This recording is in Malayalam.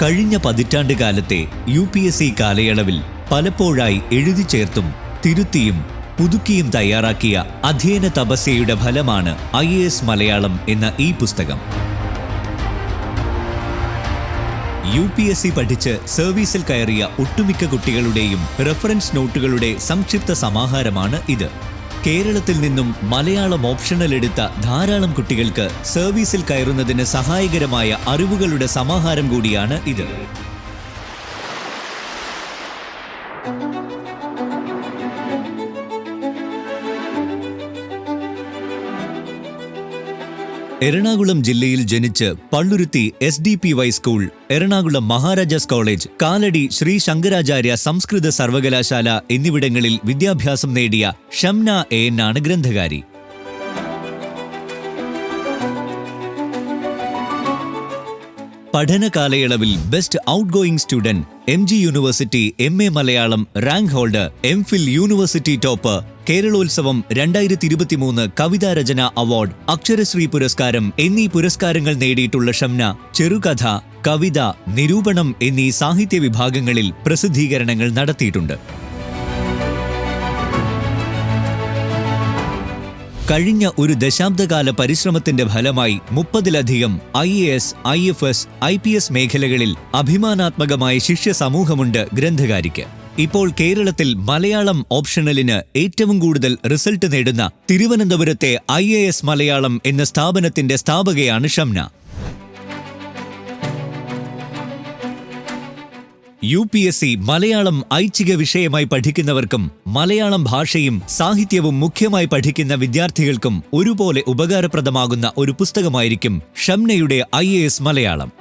കഴിഞ്ഞ പതിറ്റാണ്ട് കാലത്തെ യു പി എസ് സി കാലയളവിൽ പലപ്പോഴായി എഴുതി ചേർത്തും തിരുത്തിയും പുതുക്കിയും തയ്യാറാക്കിയ അധ്യയന തപസ്യയുടെ ഫലമാണ് ഐ എ എസ് മലയാളം എന്ന ഈ പുസ്തകം. യു പി എസ് സി പഠിച്ച് സർവീസിൽ കയറിയ ഒട്ടുമിക്ക കുട്ടികളുടെയും റെഫറൻസ് നോട്ടുകളുടെ സംക്ഷിപ്ത സമാഹാരമാണ് ഇത്. കേരളത്തിൽ നിന്നും മലയാളം ഓപ്ഷണൽ എടുത്ത ധാരാളം കുട്ടികൾക്ക് സർവീസിൽ കയറുന്നതിന് സഹായകരമായ അറിവുകളുടെ സമാഹാരം കൂടിയാണ് ഇത്. എറണാകുളം ജില്ലയിൽ ജനിച്ച് Palluruthy S D P Y school Ernakulam Maharajas college Kalady Sree Shankaracharya സംസ്കൃത സർവകലാശാല എന്നിവിടങ്ങളിൽ വിദ്യാഭ്യാസം നേടിയ ഷംന എ ആണ് ഗ്രന്ഥകാരി. പഠന കാലയളവിൽ best outgoing student M G university M A Malayalam rank holder M Phil university top Keralolsavam രണ്ടായിരത്തി ഇരുപത്തിമൂന്ന് കവിതാ രചന അവാർഡ് അക്ഷരശ്രീ പുരസ്കാരം എന്നീ പുരസ്കാരങ്ങൾ നേടിയിട്ടുള്ള ഷംന ചെറുകഥ കവിത നിരൂപണം എന്നീ സാഹിത്യ വിഭാഗങ്ങളിൽ പ്രസിദ്ധീകരണങ്ങൾ നടത്തിയിട്ടുണ്ട്. കഴിഞ്ഞ ഒരു ദശാബ്ദകാല പരിശ്രമത്തിന്റെ ഫലമായി മുപ്പതിലധികം I A S I F S I P S മേഖലകളിൽ അഭിമാനാത്മകമായ ശിഷ്യ സമൂഹമുണ്ട് ഗ്രന്ഥകാരിക്ക്. ഇപ്പോൾ കേരളത്തിൽ മലയാളം ഓപ്ഷണലിന് ഏറ്റവും കൂടുതൽ റിസൾട്ട് നേടുന്ന തിരുവനന്തപുരത്തെ ഐ മലയാളം എന്ന സ്ഥാപനത്തിന്റെ സ്ഥാപകയാണ് Shamna. U P S C Malayalam ഐച്ഛിക വിഷയമായി പഠിക്കുന്നവർക്കും മലയാളം ഭാഷയും സാഹിത്യവും മുഖ്യമായി പഠിക്കുന്ന വിദ്യാർത്ഥികൾക്കും ഒരുപോലെ ഉപകാരപ്രദമാകുന്ന ഒരു പുസ്തകമായിരിക്കും ഷംനയുടെ ഐ മലയാളം.